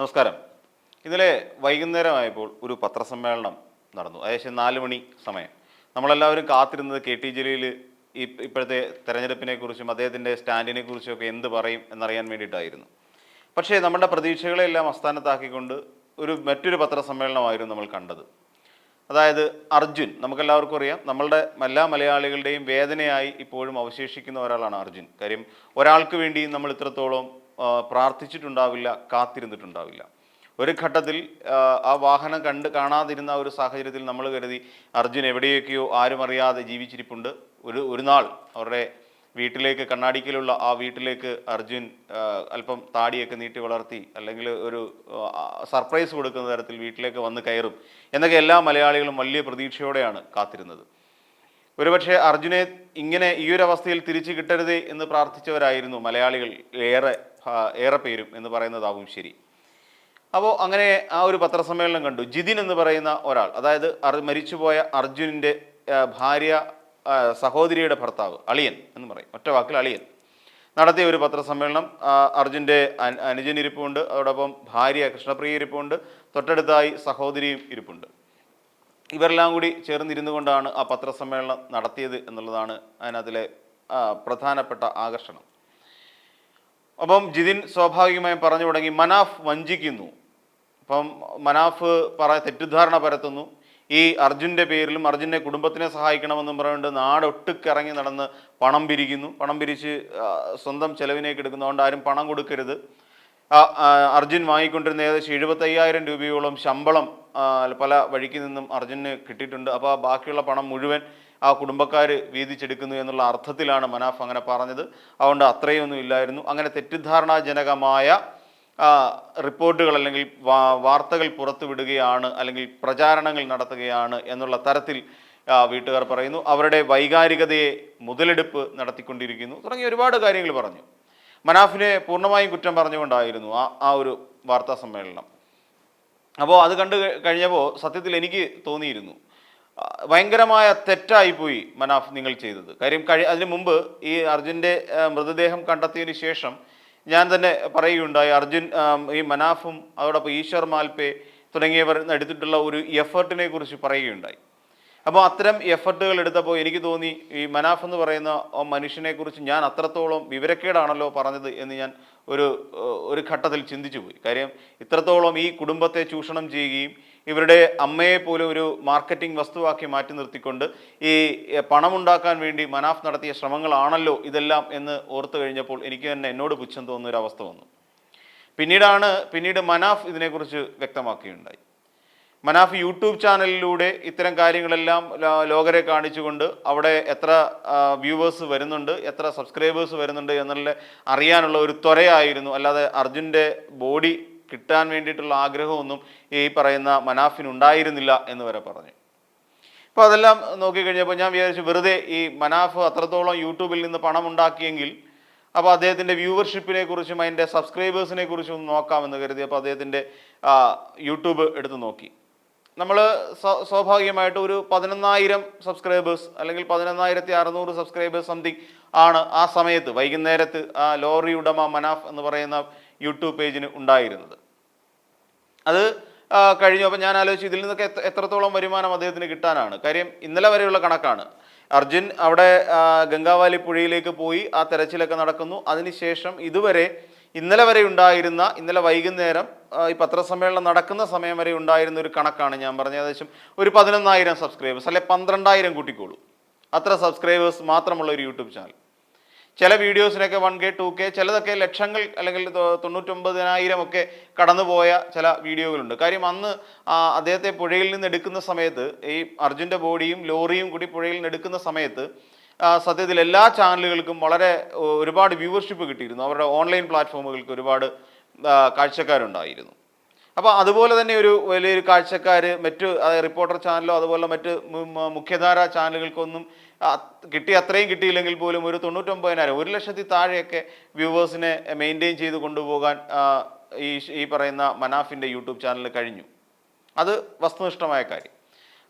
നമസ്കാരം. ഇന്നലെ വൈകുന്നേരമായപ്പോൾ ഒരു പത്രസമ്മേളനം നടന്നു. ഏകദേശം നാല് മണി സമയം. നമ്മളെല്ലാവരും കാത്തിരുന്നത് കെ ടി ജലീൽ ഈ ഇപ്പോഴത്തെ തെരഞ്ഞെടുപ്പിനെ കുറിച്ചും അദ്ദേഹത്തിന്റെ സ്റ്റാൻഡിനെ കുറിച്ചും ഒക്കെ എന്ത് പറയും എന്നറിയാൻ വേണ്ടിയിട്ടായിരുന്നു. പക്ഷേ നമ്മുടെ പ്രതീക്ഷകളെല്ലാം അസ്ഥാനത്താക്കിക്കൊണ്ട് ഒരു മറ്റൊരു പത്രസമ്മേളനമായിരുന്നു നമ്മൾ കണ്ടത്. അതായത് അർജുൻ നമുക്കെല്ലാവർക്കും അറിയാം. നമ്മളുടെ എല്ലാ മലയാളികളുടെയും വേദനയായി ഇപ്പോഴും അവശേഷിക്കുന്ന ഒരാളാണ് അർജുൻ. കാര്യം ഒരാൾക്ക് വേണ്ടി നമ്മൾ ഇത്രത്തോളം പ്രാർത്ഥിച്ചിട്ടുണ്ടാവില്ല കാത്തിരുന്നിട്ടുണ്ടാവില്ല. ഒരു ഘട്ടത്തിൽ ആ, വാഹനം കണ്ട് കാണാതിരുന്ന ഒരു സാഹചര്യത്തിൽ നമ്മൾ കരുതി അർജുൻ എവിടെയൊക്കെയോ ആരും അറിയാതെ ജീവിച്ചിരിപ്പുണ്ട്. ഒരു ഒരു നാൾ അവരുടെ വീട്ടിലേക്ക് കണ്ണാടിക്കലുള്ള ആ വീട്ടിലേക്ക് അർജുൻ അല്പം താടിയൊക്കെ നീട്ടി വളർത്തി അല്ലെങ്കിൽ ഒരു സർപ്രൈസ് കൊടുക്കുന്ന തരത്തിൽ വീട്ടിലേക്ക് വന്ന് കയറും എന്നൊക്കെ എല്ലാ മലയാളികളും വലിയ പ്രതീക്ഷയോടെയാണ് കാത്തിരുന്നത്. ഒരുപക്ഷെ അർജുനെ ഇങ്ങനെ ഈ ഒരു അവസ്ഥയിൽ തിരിച്ചു കിട്ടരുതേ എന്ന് പ്രാർത്ഥിച്ചവരായിരുന്നു മലയാളികൾ ഏറെ ഏറെ പേരും എന്ന് പറയുന്നതാവും ശരി. അപ്പോൾ അങ്ങനെ ആ ഒരു പത്രസമ്മേളനം കണ്ടു. ജിതിൻ എന്ന് പറയുന്ന ഒരാൾ അതായത് മരിച്ചുപോയ അർജുനിന്റെ ഭാര്യ സഹോദരിയുടെ ഭർത്താവ് അളിയൻ എന്ന് പറയും. ഒറ്റ വാക്കിൽ അളിയൻ. നടത്തിയ ഒരു പത്രസമ്മേളനം അർജുന്റെ അനുജൻ ഇരിപ്പുണ്ട്. അതോടൊപ്പം ഭാര്യ കൃഷ്ണപ്രിയ ഇരിപ്പുണ്ട്. തൊട്ടടുത്തായി സഹോദരിയും ഇരിപ്പുണ്ട്. ഇവരെല്ലാം കൂടി ചേർന്നിരുന്നു കൊണ്ടാണ് ആ പത്രസമ്മേളനം നടത്തിയത് എന്നുള്ളതാണ് അതിനകത്തിലെ പ്രധാനപ്പെട്ട ആകർഷണം. അപ്പം ജിതിൻ സ്വാഭാവികമായും പറഞ്ഞു തുടങ്ങി മനാഫ് വഞ്ചിക്കുന്നു. അപ്പം മനാഫ് പറ തെറ്റിദ്ധാരണ പരത്തുന്നു. ഈ അർജുന്റെ പേരിലും അർജുന്റെ കുടുംബത്തിനെ സഹായിക്കണമെന്നും പറഞ്ഞുകൊണ്ട് നാടൊട്ടുക്കിറങ്ങി നടന്ന് പണം പിരിക്കുന്നു. പണം പിരിച്ച് സ്വന്തം ചെലവിനേക്ക് എടുക്കുന്നു. അതുകൊണ്ട് ആരും പണം കൊടുക്കരുത്. അർജുൻ വാങ്ങിക്കൊണ്ടിരുന്ന ഏകദേശം എഴുപത്തയ്യായിരം രൂപയോളം ശമ്പളം പല വഴിക്ക് നിന്നും അർജുന് കിട്ടിയിട്ടുണ്ട്. അപ്പോൾ ബാക്കിയുള്ള പണം മുഴുവൻ ആ കുടുംബക്കാർ വീതിച്ചെടുക്കുന്നു എന്നുള്ള അർത്ഥത്തിലാണ് മനാഫ് അങ്ങനെ പറഞ്ഞത്. അതുകൊണ്ട് അത്രയൊന്നും ഇല്ലായിരുന്നു. അങ്ങനെ തെറ്റിദ്ധാരണാജനകമായ റിപ്പോർട്ടുകൾ അല്ലെങ്കിൽ വാർത്തകൾ പുറത്തുവിടുകയാണ് അല്ലെങ്കിൽ പ്രചാരണങ്ങൾ നടത്തുകയാണ് എന്നുള്ള തരത്തിൽ വീട്ടുകാർ പറയുന്നു. അവരുടെ വൈകാരികതയെ മുതലെടുപ്പ് നടത്തിക്കൊണ്ടിരിക്കുന്നു. തുടങ്ങിയ ഒരുപാട് കാര്യങ്ങൾ പറഞ്ഞു. മനാഫിനെ പൂർണമായും കുറ്റം പറഞ്ഞുകൊണ്ടായിരുന്നു ആ ആ ഒരു വാർത്താ സമ്മേളനം. അപ്പോൾ അത് കണ്ടു കഴിഞ്ഞപ്പോൾ സത്യത്തിൽ എനിക്ക് തോന്നിയിരുന്നു. ഭയങ്കരമായ തെറ്റായിപ്പോയി മനാഫ് നിങ്ങൾ ചെയ്തത്. കാര്യം കഴി അതിന് മുമ്പ് ഈ അർജുന്റെ മൃതദേഹം കണ്ടെത്തിയതിന് ശേഷം ഞാൻ തന്നെ പറയുകയുണ്ടായി അർജുൻ ഈ മനാഫും അതോടൊപ്പം ഈശ്വർ മാൽപേ തുടങ്ങിയവർ എടുത്തിട്ടുള്ള ഒരു എഫേർട്ടിനെ കുറിച്ച് പറയുകയുണ്ടായി. അപ്പോൾ അത്തരം എഫർട്ടുകൾ എടുത്തപ്പോൾ എനിക്ക് തോന്നി ഈ മനാഫ് എന്ന് പറയുന്ന ആ മനുഷ്യനെ കുറിച്ച് ഞാൻ അത്രത്തോളം വിവരക്കേടാണല്ലോ പറഞ്ഞത് എന്ന് ഞാൻ ഒരു ഒരു ഘട്ടത്തിൽ ചിന്തിച്ചു പോയി. കാര്യം ഇത്രത്തോളം ഈ കുടുംബത്തെ ചൂഷണം ചെയ്യുകയും ഇവരുടെ അമ്മയെ പോലും ഒരു മാർക്കറ്റിംഗ് വസ്തുവാക്കി മാറ്റി നിർത്തിക്കൊണ്ട് ഈ പണമുണ്ടാക്കാൻ വേണ്ടി മനാഫ് നടത്തിയ ശ്രമങ്ങളാണല്ലോ ഇതെല്ലാം എന്ന് ഓർത്തു കഴിഞ്ഞപ്പോൾ എനിക്ക് തന്നെ എന്നോട് പുച്ഛം തോന്നുന്ന ഒരു അവസ്ഥ വന്നു. പിന്നീടാണ് പിന്നീട് മനാഫ് ഇതിനെക്കുറിച്ച് വ്യക്തമാക്കുകയുണ്ടായി. മനാഫ് യൂട്യൂബ് ചാനലിലൂടെ ഇത്തരം കാര്യങ്ങളെല്ലാം ലോകരെ കാണിച്ചുകൊണ്ട് അവിടെ എത്ര വ്യൂവേഴ്സ് വരുന്നുണ്ട് എത്ര സബ്സ്ക്രൈബേഴ്സ് വരുന്നുണ്ട് എന്നുള്ള അറിയാനുള്ള ഒരു ത്വരയായിരുന്നു. അല്ലാതെ അർജുന്റെ ബോഡി കിട്ടാൻ വേണ്ടിയിട്ടുള്ള ആഗ്രഹമൊന്നും ഈ പറയുന്ന മനാഫിന് ഉണ്ടായിരുന്നില്ല എന്ന് വരെ പറഞ്ഞു. അപ്പോൾ അതെല്ലാം നോക്കിക്കഴിഞ്ഞപ്പോൾ ഞാൻ വിചാരിച്ചു വെറുതെ ഈ മനാഫ് അത്രത്തോളം യൂട്യൂബിൽ നിന്ന് പണം ഉണ്ടാക്കിയെങ്കിൽ അപ്പോൾ അദ്ദേഹത്തിന്റെ വ്യൂവർഷിപ്പിനെ കുറിച്ചും അതിന്റെ സബ്സ്ക്രൈബേഴ്സിനെ കുറിച്ചും ഒന്ന് നോക്കാമെന്ന് കരുതി അപ്പോൾ അദ്ദേഹത്തിന്റെ യൂട്യൂബ് എടുത്ത് നോക്കി. നമ്മൾ സ്വാഭാവികമായിട്ട് ഒരു പതിനൊന്നായിരം സബ്സ്ക്രൈബേഴ്സ് അല്ലെങ്കിൽ പതിനൊന്നായിരത്തി അറുന്നൂറ് സബ്സ്ക്രൈബേഴ്സ് സംതിങ് ആണ് ആ സമയത്ത് വൈകുന്നേരത്ത് ആ ലോറി ഉടമ മനാഫ് എന്ന് പറയുന്ന യൂട്യൂബ് പേജിന് ഉണ്ടായിരുന്നത്. അത് കഴിഞ്ഞു. അപ്പം ഞാൻ ആലോചിച്ചു ഇതിൽ നിന്നൊക്കെ എത്രത്തോളം വരുമാനം അദ്ദേഹത്തിന് കിട്ടാനാണ്. കാര്യം ഇന്നലെ വരെയുള്ള കണക്കാണ്. അർജുൻ അവിടെ ഗംഗാവാലി പുഴയിലേക്ക് പോയി ആ തെരച്ചിലൊക്കെ നടക്കുന്നു. അതിനുശേഷം ഇതുവരെ ഇന്നലെ വരെ ഉണ്ടായിരുന്ന ഇന്നലെ വൈകുന്നേരം ഈ പത്രസമ്മേളനം നടക്കുന്ന സമയം വരെ ഉണ്ടായിരുന്ന ഒരു കണക്കാണ് ഞാൻ പറഞ്ഞത്. ഏകദേശം ഒരു പതിനൊന്നായിരം സബ്സ്ക്രൈബേഴ്സ് അല്ലെ പന്ത്രണ്ടായിരം കൂട്ടിക്കോളൂ. അത്ര സബ്സ്ക്രൈബേഴ്സ് മാത്രമുള്ള ഒരു യൂട്യൂബ് ചാനൽ. ചില വീഡിയോസിനൊക്കെ വൺ കെ ടു കെ ചിലതൊക്കെ ലക്ഷങ്ങൾ അല്ലെങ്കിൽ തൊണ്ണൂറ്റൊമ്പതിനായിരം ഒക്കെ കടന്നുപോയ ചില വീഡിയോകളുണ്ട്. കാര്യം അന്ന് അദ്ദേഹത്തെ പുഴയിൽ നിന്ന് എടുക്കുന്ന സമയത്ത് ഈ അർജുന്റെ ബോഡിയും ലോറിയും കൂടി പുഴയിൽ നിന്ന് എടുക്കുന്ന സമയത്ത് സത്യത്തിൽ എല്ലാ ചാനലുകൾക്കും വളരെ ഒരുപാട് വ്യൂവർഷിപ്പ് കിട്ടിയിരുന്നു. അവരുടെ ഓൺലൈൻ പ്ലാറ്റ്ഫോമുകൾക്ക് ഒരുപാട് കാഴ്ചക്കാരുണ്ടായിരുന്നു. അപ്പോൾ അതുപോലെ തന്നെ ഒരു വലിയൊരു കാഴ്ചക്കാർ മറ്റ് റിപ്പോർട്ടർ ചാനലോ അതുപോലെ മറ്റ് മുഖ്യധാര ചാനലുകൾക്കൊന്നും കിട്ടി അത്രയും കിട്ടിയില്ലെങ്കിൽ പോലും ഒരു തൊണ്ണൂറ്റൊമ്പതിനായിരം ഒരു ലക്ഷത്തി താഴെയൊക്കെ വ്യൂവേഴ്സിനെ മെയിന്റെയിൻ ചെയ്ത് കൊണ്ടുപോകാൻ ഈ ഈ പറയുന്ന മനാഫിന്റെ യൂട്യൂബ് ചാനൽ കഴിഞ്ഞു. അത് വസ്തുനിഷ്ഠമായ കാര്യം.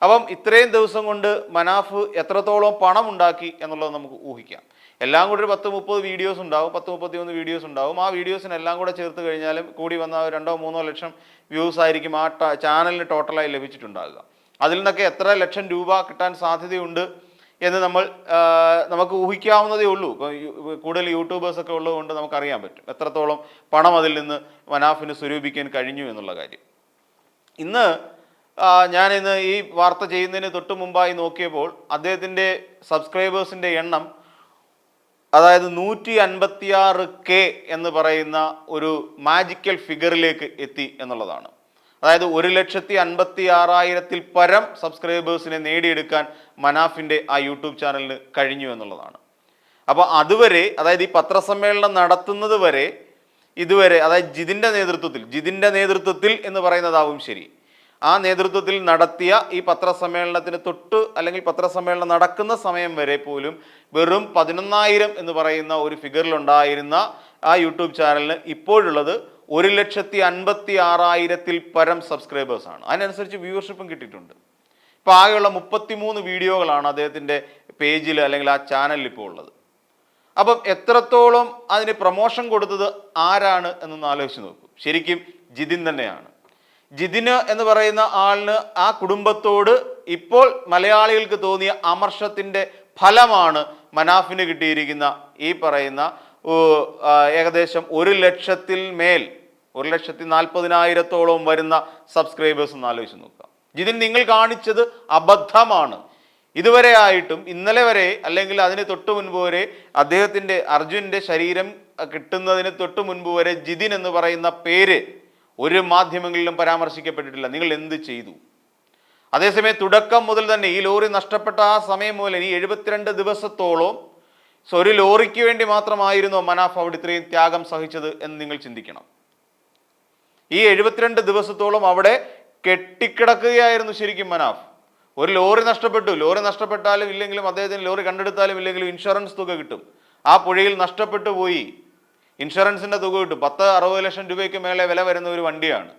അപ്പം ഇത്രയും ദിവസം കൊണ്ട് മനാഫ് എത്രത്തോളം പണം ഉണ്ടാക്കി എന്നുള്ളത് നമുക്ക് ഊഹിക്കാം. എല്ലാം കൂടി ഒരു പത്ത് മുപ്പത് വീഡിയോസ് ഉണ്ടാവും പത്ത് മുപ്പത്തി വീഡിയോസ് ഉണ്ടാവും. ആ വീഡിയോസിനെല്ലാം കൂടെ ചേർത്ത് കഴിഞ്ഞാലും കൂടി വന്ന രണ്ടോ മൂന്നോ ലക്ഷം വ്യൂസ് ആയിരിക്കും ആ ചാനലിന് ടോട്ടലായി ലഭിച്ചിട്ടുണ്ടാകുക അതിൽ നിന്നൊക്കെ എത്ര ലക്ഷം രൂപ കിട്ടാൻ സാധ്യതയുണ്ട് എന്ന് നമ്മൾ നമുക്ക് ഊഹിക്കാവുന്നതേ ഉള്ളൂ. കൂടുതൽ യൂട്യൂബേഴ്സ് ഒക്കെ ഉള്ളതുകൊണ്ട് നമുക്കറിയാൻ പറ്റും. എത്രത്തോളം പണം അതിൽ നിന്ന് മനാഫിന് സ്വരൂപിക്കാൻ കഴിഞ്ഞു എന്നുള്ള കാര്യം. ഇന്ന് ഞാൻ ഈ വാർത്ത ചെയ്യുന്നതിന് തൊട്ട് മുമ്പായി നോക്കിയപ്പോൾ അദ്ദേഹത്തിന്റെ സബ്സ്ക്രൈബേഴ്സിന്റെ എണ്ണം അതായത് നൂറ്റി അൻപത്തിയാറ് കെ എന്ന് പറയുന്ന ഒരു മാജിക്കൽ ഫിഗറിലേക്ക് എത്തി എന്നുള്ളതാണ്. അതായത് ഒരു ലക്ഷത്തി അൻപത്തി ആറായിരത്തിൽ പരം സബ്സ്ക്രൈബേഴ്സിനെ നേടിയെടുക്കാൻ മനാഫിന്റെ ആ യൂട്യൂബ് ചാനലിന് കഴിഞ്ഞു എന്നുള്ളതാണ്. അപ്പോൾ അതുവരെ അതായത് ഈ പത്രസമ്മേളനം നടത്തുന്നത് വരെ ഇതുവരെ അതായത് ജിതിന്റെ നേതൃത്വത്തിൽ ജിതിന്റെ നേതൃത്വത്തിൽ എന്ന് പറയുന്നതാവും ശരി. ആ നേതൃത്വത്തിൽ നടത്തിയ ഈ പത്രസമ്മേളനത്തിന് തൊട്ട് അല്ലെങ്കിൽ പത്രസമ്മേളനം നടക്കുന്ന സമയം വരെ പോലും വെറും പതിനൊന്നായിരം എന്ന് പറയുന്ന ഒരു ഫിഗറിലുണ്ടായിരുന്ന ആ യൂട്യൂബ് ചാനലിന് ഇപ്പോഴുള്ളത് ഒരു ലക്ഷത്തി അൻപത്തി ആറായിരത്തിൽ പരം സബ്സ്ക്രൈബേഴ്സാണ് അതിനനുസരിച്ച് വ്യൂവർഷിപ്പും കിട്ടിയിട്ടുണ്ട്. ഇപ്പോൾ ആകെയുള്ള മുപ്പത്തിമൂന്ന് വീഡിയോകളാണ് അദ്ദേഹത്തിന്റെ പേജിൽ അല്ലെങ്കിൽ ആ ചാനലിൽ ഇപ്പോൾ ഉള്ളത്. അപ്പം എത്രത്തോളം അതിന് പ്രൊമോഷൻ കൊടുത്തത് ആരാണ് എന്നൊന്ന് ആലോചിച്ച് നോക്കൂ. ശരിക്കും ജിതിൻ തന്നെയാണ്. ജിതിന് എന്ന് പറയുന്ന ആളിന് ആ കുടുംബത്തോട് ഇപ്പോൾ മലയാളികൾക്ക് തോന്നിയ അമർഷത്തിന്റെ ഫലമാണ് മനാഫിന് കിട്ടിയിരിക്കുന്ന ഈ പറയുന്ന ഏകദേശം ഒരു ലക്ഷത്തിൽ മേൽ ഒരു ലക്ഷത്തി നാൽപ്പതിനായിരത്തോളം വരുന്ന സബ്സ്ക്രൈബേഴ്സ് ഒന്ന് ആലോചിച്ച് നോക്കുക. ജിതിൻ നിങ്ങൾ കാണിച്ചത് അബദ്ധമാണ്. ഇതുവരെ ആയിട്ടും ഇന്നലെ വരെ അല്ലെങ്കിൽ അതിന് തൊട്ട് മുൻപ് വരെ അദ്ദേഹത്തിന്റെ അർജുന്റെ ശരീരം കിട്ടുന്നതിന് തൊട്ട് മുൻപ് വരെ ജിതിൻ എന്ന് പറയുന്ന പേര് ഒരു മാധ്യമങ്ങളിലും പരാമർശിക്കപ്പെട്ടിട്ടില്ല. നിങ്ങൾ എന്ത് ചെയ്തു? അതേസമയം തുടക്കം മുതൽ തന്നെ ഈ ലോറി നഷ്ടപ്പെട്ട ആ സമയം മുതൽ ഈ എഴുപത്തിരണ്ട് ദിവസത്തോളം സോ ഒരു ലോറിക്ക് വേണ്ടി മാത്രമായിരുന്നു മനാഫ് അവിടെ ഇത്രയും ത്യാഗം സഹിച്ചത് എന്ന് നിങ്ങൾ ചിന്തിക്കണം. ഈ എഴുപത്തിരണ്ട് ദിവസത്തോളം അവിടെ കെട്ടിക്കിടക്കുകയായിരുന്നു ശരിക്കും മനാഫ്. ഒരു ലോറി നഷ്ടപ്പെട്ടു. ലോറി നഷ്ടപ്പെട്ടാലും ഇല്ലെങ്കിലും അദ്ദേഹത്തിന് ലോറി കണ്ടെടുത്താലും ഇല്ലെങ്കിലും ഇൻഷുറൻസ് തുക കിട്ടും. ആ പുഴയിൽ നഷ്ടപ്പെട്ടു പോയി. ഇൻഷുറൻസിന്റെ തുക കിട്ടും. പത്ത് അറുപത് ലക്ഷം രൂപയ്ക്ക് മേലെ വില വരുന്ന ഒരു വണ്ടിയാണ്.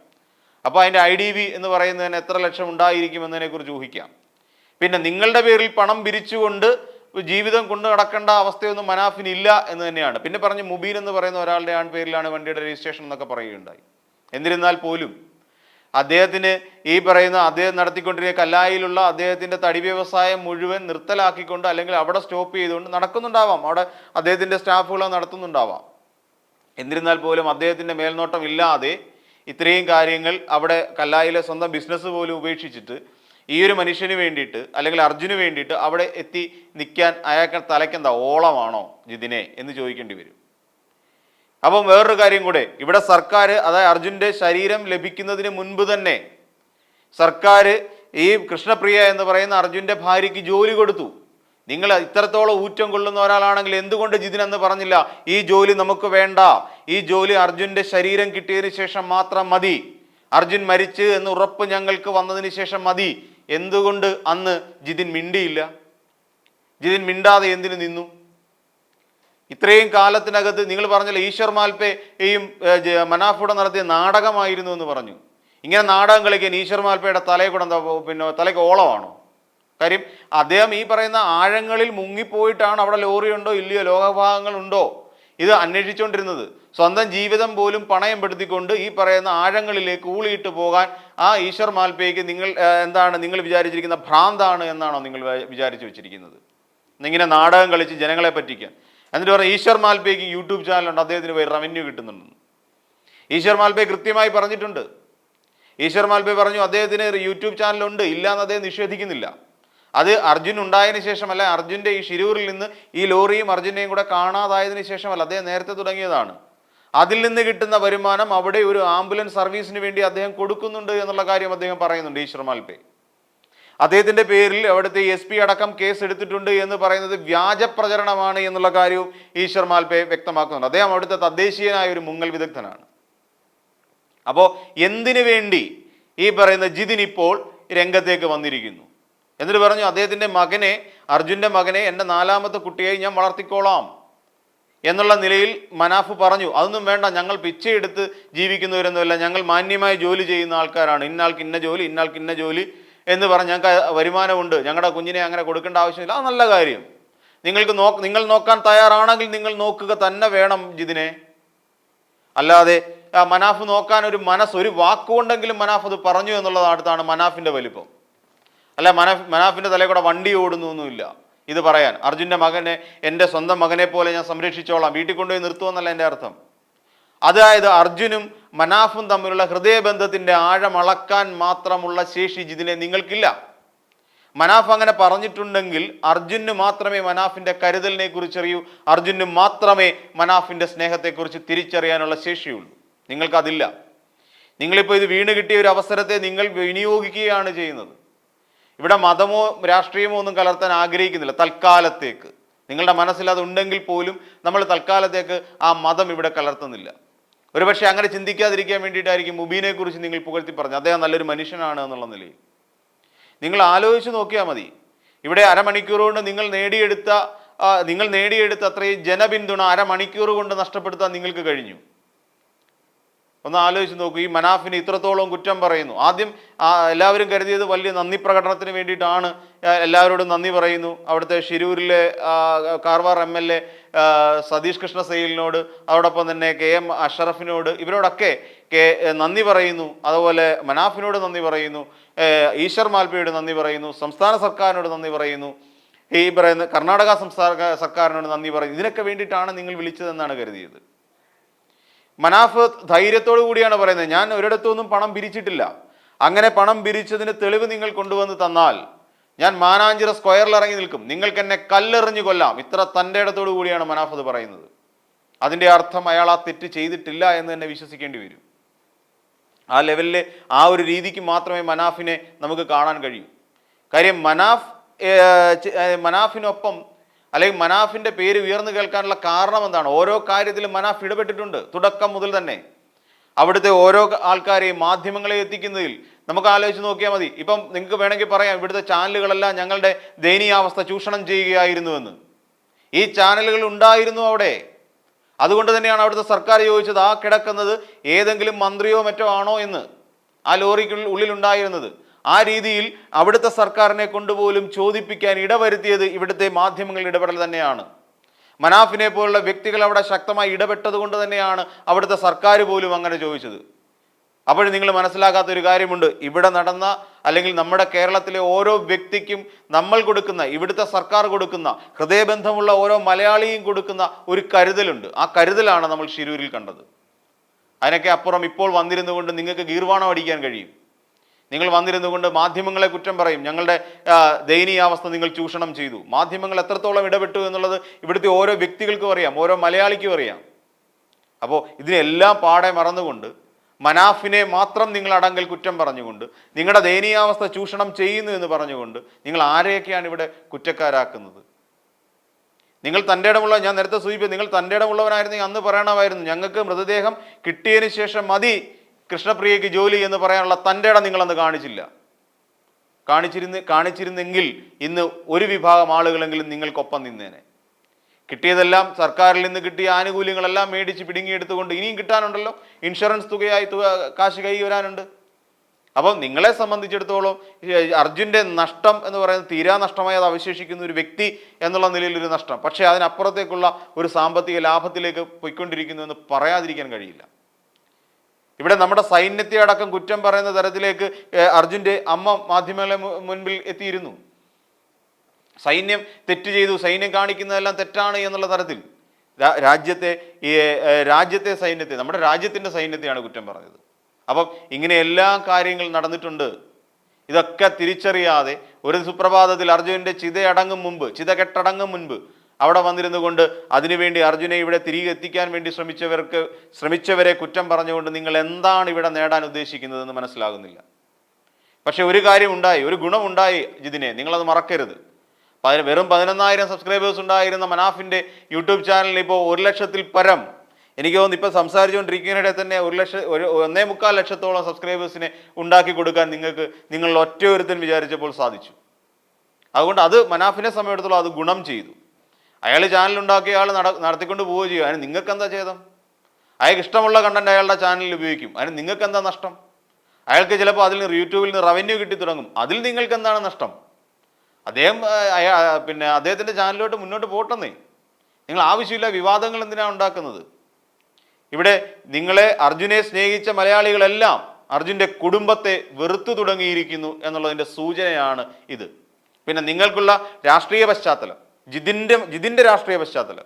അപ്പോൾ അതിന്റെ ഐ ഡി ബി എന്ന് പറയുന്നതിന് എത്ര ലക്ഷം ഉണ്ടായിരിക്കും എന്നതിനെക്കുറിച്ച് ഊഹിക്കാം. പിന്നെ നിങ്ങളുടെ പേരിൽ പണം പിരിച്ചുകൊണ്ട് ജീവിതം കൊണ്ടു നടക്കേണ്ട അവസ്ഥയൊന്നും മനാഫിനില്ല എന്ന് തന്നെയാണ്. പിന്നെ പറഞ്ഞ് മുബീൻ എന്ന് പറയുന്ന ഒരാളുടെ ആൺ പേരിലാണ് വണ്ടിയുടെ രജിസ്ട്രേഷൻ എന്നൊക്കെ പറയുകയുണ്ടായി. എന്നിരുന്നാൽ പോലും അദ്ദേഹത്തിന് ഈ പറയുന്ന അദ്ദേഹം നടത്തിക്കൊണ്ടിരിക്കുന്ന കല്ലായിലുള്ള അദ്ദേഹത്തിന്റെ തടി വ്യവസായം മുഴുവൻ നിർത്തലാക്കിക്കൊണ്ട് അല്ലെങ്കിൽ അവിടെ സ്റ്റോപ്പ് ചെയ്തുകൊണ്ട് നടക്കുന്നുണ്ടാവാം. അവിടെ അദ്ദേഹത്തിന്റെ സ്റ്റാഫുകൾ നടത്തുന്നുണ്ടാവാം. എന്നിരുന്നാൽ പോലും അദ്ദേഹത്തിന്റെ മേൽനോട്ടം ഇല്ലാതെ ഇത്രയും കാര്യങ്ങൾ അവിടെ കല്ലായിലെ സ്വന്തം ബിസിനസ് പോലും ഉപേക്ഷിച്ചിട്ട് ഈ ഒരു മനുഷ്യന് വേണ്ടിയിട്ട് അല്ലെങ്കിൽ അർജുന് വേണ്ടിയിട്ട് അവിടെ എത്തി നിൽക്കാൻ അയാൾക്ക് തലയ്ക്കെന്താ? ഓളമാണോ ജിതിനെ എന്ന് ചോദിക്കേണ്ടി വരും. അപ്പം വേറൊരു കാര്യം കൂടെ. ഇവിടെ സർക്കാർ അതായത് അർജുന്റെ ശരീരം ലഭിക്കുന്നതിന് മുൻപ് തന്നെ സർക്കാർ ഈ കൃഷ്ണപ്രിയ എന്ന് പറയുന്ന അർജുന്റെ ഭാര്യയ്ക്ക് ജോലി കൊടുത്തു. നിങ്ങൾ ഇത്രത്തോളം ഊറ്റം കൊള്ളുന്ന ഒരാളാണെങ്കിൽ എന്തുകൊണ്ട് ജിതിൻ എന്ന് പറഞ്ഞില്ല? ഈ ജോലി നമുക്ക് വേണ്ട. ഈ ജോലി അർജുന്റെ ശരീരം കിട്ടിയതിന് ശേഷം മാത്രം മതി. അർജുൻ മരിച്ച് എന്ന് ഉറപ്പ് ഞങ്ങൾക്ക് വന്നതിന് ശേഷം മതി. എന്തുകൊണ്ട് അന്ന് ജിതിൻ മിണ്ടിയില്ല? ജിതിൻ മിണ്ടാതെ എന്തിനു നിന്നു? ഇത്രയും കാലത്തിനകത്ത് നിങ്ങൾ പറഞ്ഞല്ലോ ഈശ്വർ മാൽപ്പയും മനാഫൂടെ നടത്തിയ നാടകമായിരുന്നു എന്ന് പറഞ്ഞു. ഇങ്ങനെ നാടകം കളിക്കാൻ ഈശ്വർ മാൽപ്പയുടെ തലയെ കൂടെ എന്താ പിന്നെ തലയ്ക്ക് ഓളമാണോ? കാര്യം അദ്ദേഹം ഈ പറയുന്ന ആഴങ്ങളിൽ മുങ്ങിപ്പോയിട്ടാണ് അവിടെ ലോറി ഉണ്ടോ ഇല്ലയോ ലോകഭാഗങ്ങളുണ്ടോ ഇത് അന്വേഷിച്ചുകൊണ്ടിരുന്നത്. സ്വന്തം ജീവിതം പോലും പണയം പെടുത്തിക്കൊണ്ട് ഈ പറയുന്ന ആഴങ്ങളിലേക്ക് ഊളിയിട്ട് പോകാൻ ആ ഈശ്വർ മാൽപ്പയ്ക്ക് നിങ്ങൾ എന്താണ് നിങ്ങൾ വിചാരിച്ചിരിക്കുന്ന ഭ്രാന്താണ് എന്നാണോ നിങ്ങൾ വിചാരിച്ചു വെച്ചിരിക്കുന്നത്. ഇങ്ങനെ നാടകം കളിച്ച് ജനങ്ങളെ പറ്റിക്കാൻ. എന്നിട്ട് പറയാം ഈശ്വർ മാൽപേക്ക് യൂട്യൂബ് ചാനലുണ്ട് അദ്ദേഹത്തിന് പോയി റവന്യൂ കിട്ടുന്നുണ്ടെന്ന് ഈശ്വർ മാൽബേ കൃത്യമായി പറഞ്ഞിട്ടുണ്ട്. ഈശ്വർ മാൽബേ പറഞ്ഞു അദ്ദേഹത്തിന് യൂട്യൂബ് ചാനലുണ്ട് ഇല്ല എന്ന് അദ്ദേഹം നിഷേധിക്കുന്നില്ല. അത് അർജുൻ ഉണ്ടായതിനു ശേഷമല്ല അർജുന്റെ ഈ ഷിരൂരിൽ നിന്ന് ഈ ലോറിയും അർജുനെയും കൂടെ കാണാതായതിനു ശേഷമല്ല അദ്ദേഹം നേരത്തെ തുടങ്ങിയതാണ്. അതിൽ നിന്ന് കിട്ടുന്ന വരുമാനം അവിടെ ഒരു ആംബുലൻസ് സർവീസിന് വേണ്ടി അദ്ദേഹം കൊടുക്കുന്നുണ്ട് എന്നുള്ള കാര്യം അദ്ദേഹം പറയുന്നുണ്ട് ഈശ്വർ മാൽപ്പേ അദ്ദേഹത്തിന്റെ പേരിൽ അവിടുത്തെ എസ് പി അടക്കം കേസ് എടുത്തിട്ടുണ്ട് എന്ന് പറയുന്നത് വ്യാജ പ്രചരണമാണ് എന്നുള്ള കാര്യവും ഈശ്വർ മാൽപ്പെ വ്യക്തമാക്കുന്നുണ്ട്. അദ്ദേഹം അവിടുത്തെ തദ്ദേശീയനായ ഒരു മുങ്ങൽ വിദഗ്ധനാണ്. അപ്പോൾ എന്തിനു വേണ്ടി ഈ പറയുന്ന ജിതിൻ ഇപ്പോൾ രംഗത്തേക്ക് വന്നിരിക്കുന്നു? എന്നിട്ട് പറഞ്ഞു അദ്ദേഹത്തിന്റെ മകനെ അർജുന്റെ മകനെ എന്റെ നാലാമത്തെ കുട്ടിയെ ഞാൻ വളർത്തിക്കോളാം. എന്നുള്ള നിലയിൽ മനാഫ് പറഞ്ഞു അതൊന്നും വേണ്ട ഞങ്ങൾ പിച്ചയെടുത്ത് ജീവിക്കുന്നവരൊന്നുമല്ല ഞങ്ങൾ മാന്യമായി ജോലി ചെയ്യുന്ന ആൾക്കാരാണ്. ഇന്നാൾക്ക് ഇന്ന ജോലി ഇന്നാൾക്ക് ഇന്ന ജോലി. എന്ന് പറഞ്ഞ് ഞങ്ങൾക്ക് വരുമാനമുണ്ട്. ഞങ്ങളുടെ കുഞ്ഞിനെ അങ്ങനെ കൊടുക്കേണ്ട ആവശ്യമില്ല. അത് നല്ല കാര്യം. നിങ്ങൾക്ക് നോ നിങ്ങൾ നോക്കാൻ തയ്യാറാണെങ്കിൽ നിങ്ങൾ നോക്കുക തന്നെ വേണം ജിതിനെ. അല്ലാതെ ആ, മനാഫ് നോക്കാൻ ഒരു മനസ്സ് ഒരു വാക്കുകൊണ്ടെങ്കിലും മനാഫ് അത് പറഞ്ഞു എന്നുള്ളത് അടുത്താണ് മനാഫിന്റെ വലിപ്പം. അല്ല മനാഫ് മനാഫിന്റെ തലയിൽ കൂടെ വണ്ടി ഓടുന്നൊന്നുമില്ല. ഇത് പറയാൻ. അർജുന്റെ മകനെ എന്റെ സ്വന്തം മകനെ പോലെ ഞാൻ സംരക്ഷിച്ചോളാം. വീട്ടിൽ കൊണ്ടുപോയി നിർത്തുമെന്നല്ല എന്റെ അർത്ഥം. അതായത് അർജുനും മനാഫും തമ്മിലുള്ള ഹൃദയബന്ധത്തിന്റെ ആഴം അളക്കാൻ മാത്രമുള്ള ശേഷി ജിതിനെ നിങ്ങൾക്കില്ല. മനാഫ് അങ്ങനെ പറഞ്ഞിട്ടുണ്ടെങ്കിൽ അർജുന് മാത്രമേ മനാഫിന്റെ കരുതലിനെ കുറിച്ചറിയൂ. അർജുന് മാത്രമേ മനാഫിന്റെ സ്നേഹത്തെക്കുറിച്ച് തിരിച്ചറിയാനുള്ള ശേഷിയുള്ളൂ. നിങ്ങൾക്കതില്ല. നിങ്ങളിപ്പോൾ ഇത് വീണ് കിട്ടിയ ഒരു അവസരത്തെ നിങ്ങൾ വിനിയോഗിക്കുകയാണ് ചെയ്യുന്നത്. ഇവിടെ മതമോ രാഷ്ട്രീയമോ ഒന്നും കലർത്താൻ ആഗ്രഹിക്കുന്നില്ല. തൽക്കാലത്തേക്ക്. നിങ്ങളുടെ മനസ്സിൽ അതുണ്ടെങ്കിൽ പോലും നമ്മൾ തൽക്കാലത്തേക്ക് ആ മതം ഇവിടെ കലർത്തുന്നില്ല. ഒരുപക്ഷെ അങ്ങനെ ചിന്തിക്കാതിരിക്കാൻ വേണ്ടിയിട്ടായിരിക്കും മുബീനെ കുറിച്ച് നിങ്ങൾ പുകഴ്ത്തി പറഞ്ഞു അദ്ദേഹം നല്ലൊരു മനുഷ്യനാണ് എന്നുള്ള നിലയിൽ. നിങ്ങൾ ആലോചിച്ച് നോക്കിയാൽ മതി. ഇവിടെ അരമണിക്കൂർ കൊണ്ട് നിങ്ങൾ നേടിയെടുത്ത നിങ്ങൾ നേടിയെടുത്ത അത്രയും ജനപിന്തുണ അരമണിക്കൂർ കൊണ്ട് നഷ്ടപ്പെടുത്താൻ നിങ്ങൾക്ക് കഴിഞ്ഞു. ഒന്ന് ആലോചിച്ച് നോക്കൂ ഈ മനാഫിന് ഇത്രത്തോളം കുറ്റം പറയുന്നു. ആദ്യം എല്ലാവരും കരുതിയത് വലിയ നന്ദി പ്രകടനത്തിന് വേണ്ടിയിട്ടാണ് എല്ലാവരോടും നന്ദി പറയുന്നു. അവിടുത്തെ ഷിരൂരിലെ Karwar M L A Satish Krishna സെയിലിനോട് അതോടൊപ്പം തന്നെ കെ എം അഷറഫിനോട് ഇവരോടൊക്കെ കെ നന്ദി പറയുന്നു. അതുപോലെ മനാഫിനോട് നന്ദി പറയുന്നു. ഈശ്വർ മാൽപ്പയോട് നന്ദി പറയുന്നു. സംസ്ഥാന സർക്കാരിനോട് നന്ദി പറയുന്നു. ഈ പറയുന്ന കർണാടക സംസ്ഥാന സർക്കാരിനോട് നന്ദി പറയുന്നു. ഇതിനൊക്കെ വേണ്ടിയിട്ടാണ് നിങ്ങൾ വിളിച്ചതെന്നാണ് കരുതിയത്. മനാഫ് ധൈര്യത്തോടു കൂടിയാണ് പറയുന്നത്. ഞാൻ ഒരിടത്തുനിന്നും പണം പിരിച്ചിട്ടില്ല. അങ്ങനെ പണം പിരിച്ചതിന് തെളിവ് നിങ്ങൾ കൊണ്ടുവന്ന് തന്നാൽ ഞാൻ മാനാഞ്ചിറ സ്ക്വയറിൽ ഇറങ്ങി നിൽക്കും. നിങ്ങൾക്ക് എന്നെ കല്ലെറിഞ്ഞു കൊല്ലാം. ഇത്ര തന്റെ ഇടത്തോടു കൂടിയാണ് മനാഫത് പറയുന്നത്. അതിന്റെ അർത്ഥം അയാൾ ആ തെറ്റ് ചെയ്തിട്ടില്ല എന്ന് തന്നെ വിശ്വസിക്കേണ്ടി വരും. ആ ലെവലിൽ ആ ഒരു രീതിക്ക് മാത്രമേ മനാഫിനെ നമുക്ക് കാണാൻ കഴിയൂ. കാര്യം മനാഫ് മനാഫിനൊപ്പം അല്ലെങ്കിൽ മനാഫിന്റെ പേര് ഉയർന്നു കേൾക്കാനുള്ള കാരണം എന്താണ്? ഓരോ കാര്യത്തിലും മനാഫ് ഇടപെട്ടിട്ടുണ്ട്. തുടക്കം മുതൽ തന്നെ. അവിടുത്തെ ഓരോ ആൾക്കാരെയും മാധ്യമങ്ങളെ എത്തിക്കുന്നതിൽ നമുക്ക് ആലോചിച്ച് നോക്കിയാൽ മതി. ഇപ്പം നിങ്ങൾക്ക് വേണമെങ്കിൽ പറയാം ഇവിടുത്തെ ചാനലുകളെല്ലാം ഞങ്ങളുടെ ദയനീയാവസ്ഥ ചൂഷണം ചെയ്യുകയായിരുന്നുവെന്ന്. ഈ ചാനലുകൾ ഉണ്ടായിരുന്നു അവിടെ. അതുകൊണ്ട് തന്നെയാണ് അവിടുത്തെ സർക്കാർ ചോദിച്ചത് ആ കിടക്കുന്നത് ഏതെങ്കിലും മന്ത്രിയോ മറ്റോ ആണോ എന്ന്? ആ ലോറിക്കുള്ളിൽ ഉള്ളിലുണ്ടായിരുന്നത്. ആ രീതിയിൽ അവിടുത്തെ സർക്കാരിനെ കൊണ്ടുപോലും ചോദിപ്പിക്കാൻ ഇടവരുത്തിയത് ഇവിടുത്തെ മാധ്യമങ്ങളുടെ ഇടപെടൽ തന്നെയാണ്. മനാഫിനെ പോലുള്ള വ്യക്തികൾ അവിടെ ശക്തമായി ഇടപെട്ടത് കൊണ്ട് തന്നെയാണ് അവിടുത്തെ സർക്കാർ പോലും അങ്ങനെ ചോദിച്ചത്. അപ്പോൾ നിങ്ങൾ മനസ്സിലാക്കാത്ത ഒരു കാര്യമുണ്ട്. ഇവിടെ നടന്ന അല്ലെങ്കിൽ നമ്മുടെ കേരളത്തിലെ ഓരോ വ്യക്തിക്കും നമ്മൾ കൊടുക്കുന്ന ഇവിടുത്തെ സർക്കാർ കൊടുക്കുന്ന ഹൃദയബന്ധമുള്ള ഓരോ മലയാളിയും കൊടുക്കുന്ന ഒരു കരുതലുണ്ട്. ആ കരുതലാണ് നമ്മൾ ഷിരൂരിൽ കണ്ടത്. അതിനൊക്കെ അപ്പുറം ഇപ്പോൾ വന്നിരുന്നു കൊണ്ട് നിങ്ങൾക്ക് ഗീർവാണം അടിക്കാൻ കഴിയും. നിങ്ങൾ വന്നിരുന്നു കൊണ്ട് മാധ്യമങ്ങളെ കുറ്റം പറയും. ഞങ്ങളുടെ ദയനീയാവസ്ഥ നിങ്ങൾ ചൂഷണം ചെയ്തു. മാധ്യമങ്ങൾ എത്രത്തോളം ഇടപെട്ടു എന്നുള്ളത് ഇവിടുത്തെ ഓരോ വ്യക്തികൾക്കും അറിയാം. ഓരോ മലയാളിക്കും അറിയാം. അപ്പോൾ ഇതിനെല്ലാം പാടെ മറന്നുകൊണ്ട് മനാഫിനെ മാത്രം നിങ്ങൾ അടങ്കൽ കുറ്റം പറഞ്ഞുകൊണ്ട് നിങ്ങളുടെ ദയനീയാവസ്ഥ ചൂഷണം ചെയ്യുന്നു എന്ന് പറഞ്ഞുകൊണ്ട് നിങ്ങൾ ആരെയൊക്കെയാണ് ഇവിടെ കുറ്റക്കാരാക്കുന്നത്? നിങ്ങൾ തന്റെ ഇടമുള്ള ഞാൻ നേരത്തെ സൂചിപ്പിച്ചു നിങ്ങൾ തന്റെ ഇടമുള്ളവനായിരുന്നെങ്കിൽ അന്ന് പറയണമായിരുന്നു ഞങ്ങൾക്ക് മൃതദേഹം കിട്ടിയതിന് ശേഷം മതി കൃഷ്ണപ്രിയയ്ക്ക് ജോലി എന്ന് പറയാനുള്ള തന്റെ ഇടം നിങ്ങളന്ന് കാണിച്ചില്ല. കാണിച്ചിരുന്ന് കാണിച്ചിരുന്നെങ്കിൽ ഇന്ന് ഒരു വിഭാഗം ആളുകളെങ്കിലും നിങ്ങൾക്കൊപ്പം നിന്നേനെ. കിട്ടിയതെല്ലാം സർക്കാരിൽ നിന്ന് കിട്ടിയ ആനുകൂല്യങ്ങളെല്ലാം മേടിച്ച് പിടുങ്ങിയെടുത്തുകൊണ്ട് ഇനിയും കിട്ടാനുണ്ടല്ലോ. ഇൻഷുറൻസ് തുകയായി തുക കാശ് കൈ വരാനുണ്ട്. അപ്പം നിങ്ങളെ സംബന്ധിച്ചിടത്തോളം അർജുന്റെ നഷ്ടം എന്ന് പറയുന്നത് തീരാ നഷ്ടമായി അത് അവശേഷിക്കുന്ന ഒരു വ്യക്തി എന്നുള്ള നിലയിൽ ഒരു നഷ്ടം. പക്ഷേ അതിനപ്പുറത്തേക്കുള്ള ഒരു സാമ്പത്തിക ലാഭത്തിലേക്ക് പോയിക്കൊണ്ടിരിക്കുന്നു എന്ന് പറയാതിരിക്കാൻ കഴിയില്ല. ഇവിടെ നമ്മുടെ സൈന്യത്തെ അടക്കം കുറ്റം പറയുന്ന തരത്തിലേക്ക് അർജുന്റെ അമ്മ മാധ്യമങ്ങളെ മുൻപിൽ എത്തിയിരുന്നു. സൈന്യം തെറ്റ് ചെയ്തു സൈന്യം കാണിക്കുന്നതെല്ലാം തെറ്റാണ് എന്നുള്ള തരത്തിൽ. രാജ്യത്തെ ഈ രാജ്യത്തെ സൈന്യത്തെ നമ്മുടെ രാജ്യത്തിന്റെ സൈന്യത്തെയാണ് കുറ്റം പറഞ്ഞത്. അപ്പം ഇങ്ങനെ എല്ലാ കാര്യങ്ങൾ നടന്നിട്ടുണ്ട്. ഇതൊക്കെ തിരിച്ചറിയാതെ ഒരു സുപ്രഭാതത്തിൽ അർജുനന്റെ ചിതയടങ്ങും മുമ്പ് ചിത കെട്ടടങ്ങും മുൻപ് അവിടെ വന്നിരുന്നു കൊണ്ട് അതിനുവേണ്ടി അർജുനെ ഇവിടെ തിരികെ എത്തിക്കാൻ വേണ്ടി ശ്രമിച്ചവർക്ക് ശ്രമിച്ചവരെ കുറ്റം പറഞ്ഞുകൊണ്ട് നിങ്ങൾ എന്താണ് ഇവിടെ നേടാൻ ഉദ്ദേശിക്കുന്നതെന്ന് മനസ്സിലാകുന്നില്ല. പക്ഷേ ഒരു കാര്യം ഉണ്ടായി ഒരു ഗുണമുണ്ടായി ജിതിനെ നിങ്ങളത് മറക്കരുത്. പതിന- വെറും പതിനൊന്നായിരം സബ്സ്ക്രൈബേഴ്സ് ഉണ്ടായിരുന്ന മനാഫിന്റെ യൂട്യൂബ് ചാനലിൽ ഇപ്പോൾ ഒരു ലക്ഷത്തിൽ പരം. എനിക്ക് തോന്നുന്നു ഇപ്പോൾ സംസാരിച്ചുകൊണ്ടിരിക്കുന്നതിനിടെ തന്നെ ഒരു ലക്ഷം ഒരു ഒന്നേ മുക്കാൽ ലക്ഷത്തോളം സബ്സ്ക്രൈബേഴ്സിനെ ഉണ്ടാക്കി കൊടുക്കാൻ നിങ്ങൾക്ക് നിങ്ങൾ ഒറ്റ ഒരുത്തൻ വിചാരിച്ചപ്പോൾ സാധിച്ചു. അതുകൊണ്ട് അത് മനാഫിനെ സമയത്തോളം അത് ഗുണം ചെയ്തു. അയാൾ ചാനലുണ്ടാക്കിയ ആൾ നട നടത്തിക്കൊണ്ട് പോവുകയും ചെയ്യും. അതിന് നിങ്ങൾക്ക് എന്താ ചെയ്തം അയാൾക്ക് ഇഷ്ടമുള്ള കണ്ടന്റ് അയാളുടെ ചാനലിൽ ഉപയോഗിക്കും. അതിന് നിങ്ങൾക്ക് എന്താ നഷ്ടം? അയാൾക്ക് ചിലപ്പോൾ അതിൽ നിന്ന് യൂട്യൂബിൽ നിന്ന് റവന്യൂ കിട്ടി തുടങ്ങും. അതിൽ നിങ്ങൾക്ക് എന്താണ് നഷ്ടം? അദ്ദേഹം പിന്നെ അദ്ദേഹത്തിന്റെ ചാനലിലോട്ട് മുന്നോട്ട് പോട്ടെന്നേ. നിങ്ങൾ ആവശ്യമില്ല വിവാദങ്ങൾ എന്തിനാണ് ഉണ്ടാക്കുന്നത്? ഇവിടെ നിങ്ങളെ അർജുനെ സ്നേഹിച്ച മലയാളികളെല്ലാം അർജുന്റെ കുടുംബത്തെ വെറുത്തു തുടങ്ങിയിരിക്കുന്നു എന്നുള്ളതിന്റെ സൂചനയാണ് ഇത്. പിന്നെ നിങ്ങൾക്കുള്ള രാഷ്ട്രീയ പശ്ചാത്തലം. ജിതിന്റെ ജിതിന്റെ രാഷ്ട്രീയ പശ്ചാത്തലം.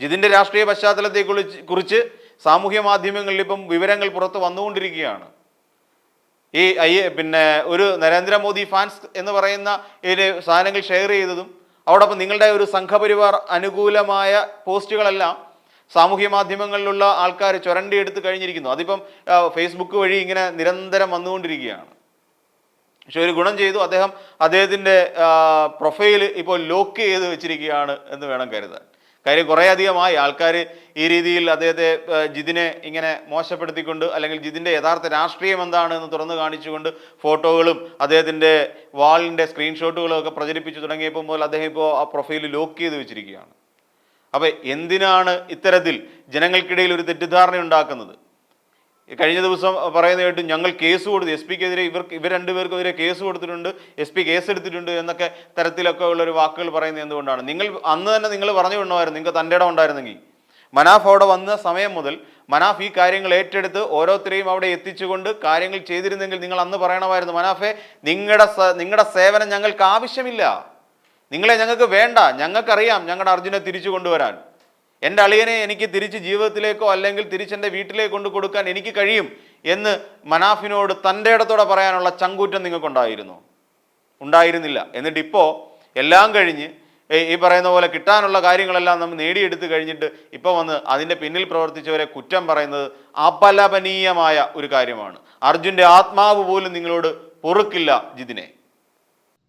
ജിതിന്റെ രാഷ്ട്രീയ പശ്ചാത്തലത്തെ കുറിച്ച് സാമൂഹ്യ മാധ്യമങ്ങളിൽ ഇപ്പം വിവരങ്ങൾ പുറത്ത് വന്നുകൊണ്ടിരിക്കുകയാണ്. ഈ പിന്നെ ഒരു നരേന്ദ്രമോദി ഫാൻസ് എന്ന് പറയുന്ന ഇതിൽ സാധനങ്ങൾ ഷെയർ ചെയ്തതും അതോടൊപ്പം നിങ്ങളുടെ ഒരു സംഘപരിവാർ അനുകൂലമായ പോസ്റ്റുകളെല്ലാം സാമൂഹ്യ മാധ്യമങ്ങളിലുള്ള ആൾക്കാർ ചുരണ്ടിയെടുത്ത് കഴിഞ്ഞിരിക്കുന്നു. അതിപ്പം ഫേസ്ബുക്ക് വഴി ഇങ്ങനെ നിരന്തരം വന്നുകൊണ്ടിരിക്കുകയാണ്. പക്ഷെ ഒരു ഗുണം ചെയ്തു. അദ്ദേഹം അദ്ദേഹത്തിന്റെ പ്രൊഫൈൽ ഇപ്പോൾ ലോക്ക് ചെയ്ത് വെച്ചിരിക്കുകയാണ് എന്ന് വേണം കരുതാൻ. കാര്യം കുറേ അധികമായി ആൾക്കാർ ഈ രീതിയിൽ അദ്ദേഹത്തെ ജിതിനെ ഇങ്ങനെ മോശപ്പെടുത്തിക്കൊണ്ട് അല്ലെങ്കിൽ ജിതിന്റെ യഥാർത്ഥ രാഷ്ട്രീയം എന്താണ് എന്ന് തുറന്നു കാണിച്ചുകൊണ്ട് ഫോട്ടോകളും അദ്ദേഹത്തിന്റെ വാളിന്റെ സ്ക്രീൻഷോട്ടുകളും ഒക്കെ പ്രചരിപ്പിച്ചു തുടങ്ങിയപ്പോൾ മുതൽ അദ്ദേഹം ഇപ്പോൾ ആ പ്രൊഫൈൽ ലോക്ക് ചെയ്ത് വെച്ചിരിക്കുകയാണ്. അപ്പോൾ എന്തിനാണ് ഇത്തരത്തിൽ ജനങ്ങൾക്കിടയിൽ ഒരു തെറ്റിദ്ധാരണ ഉണ്ടാക്കുന്നത് കഴിഞ്ഞ ദിവസം പറയുന്ന കേട്ട് ഞങ്ങൾ കേസ് കൊടുത്തു. എസ് പിക്കെതിരെ ഇവർക്ക് ഇവർ രണ്ടുപേർക്കെതിരെ കേസ് കൊടുത്തിട്ടുണ്ട്. എസ് പി കേസ് എടുത്തിട്ടുണ്ട് എന്നൊക്കെ തരത്തിലൊക്കെ ഉള്ള ഒരു വാക്കുകൾ പറയുന്നത് എന്തുകൊണ്ടാണ്? നിങ്ങൾ അന്ന് തന്നെ നിങ്ങൾ പറഞ്ഞു വിടണമായിരുന്നു. നിങ്ങൾക്ക് തന്റെ ഇടം ഉണ്ടായിരുന്നെങ്കിൽ. മനാഫ് അവിടെ വന്ന സമയം മുതൽ മനാഫ് ഈ കാര്യങ്ങൾ ഏറ്റെടുത്ത് ഓരോരുത്തരെയും അവിടെ എത്തിച്ചുകൊണ്ട് കാര്യങ്ങൾ ചെയ്തിരുന്നെങ്കിൽ നിങ്ങൾ അന്ന് പറയണമായിരുന്നു മനാഫെ നിങ്ങളുടെ നിങ്ങളുടെ സേവനം ഞങ്ങൾക്ക് ആവശ്യമില്ല. നിങ്ങളെ ഞങ്ങൾക്ക് വേണ്ട. ഞങ്ങൾക്കറിയാം ഞങ്ങളുടെ അർജുനെ തിരിച്ചു കൊണ്ടുവരാൻ. എന്റെ അളിയനെ എനിക്ക് തിരിച്ച് ജീവിതത്തിലേക്കോ അല്ലെങ്കിൽ തിരിച്ച് എന്റെ വീട്ടിലേക്ക് കൊണ്ട് കൊടുക്കാൻ എനിക്ക് കഴിയും എന്ന് മനാഫിനോട് തന്റെ ഇടത്തോടെ പറയാനുള്ള ചങ്കൂറ്റം നിങ്ങൾക്കുണ്ടായിരുന്നു. ഉണ്ടായിരുന്നില്ല. എന്നിട്ട് ഇപ്പോൾ എല്ലാം കഴിഞ്ഞ് ഈ പറയുന്ന പോലെ കിട്ടാനുള്ള കാര്യങ്ങളെല്ലാം നമ്മൾ നേടിയെടുത്ത് കഴിഞ്ഞിട്ട് ഇപ്പോൾ വന്ന് അതിന്റെ പിന്നിൽ പ്രവർത്തിച്ചവരെ കുറ്റം പറയുന്നത് അപലപനീയമായ ഒരു കാര്യമാണ്. അർജുന്റെ ആത്മാവ് പോലും നിങ്ങളോട് പൊറുക്കില്ല ജിതിനെ.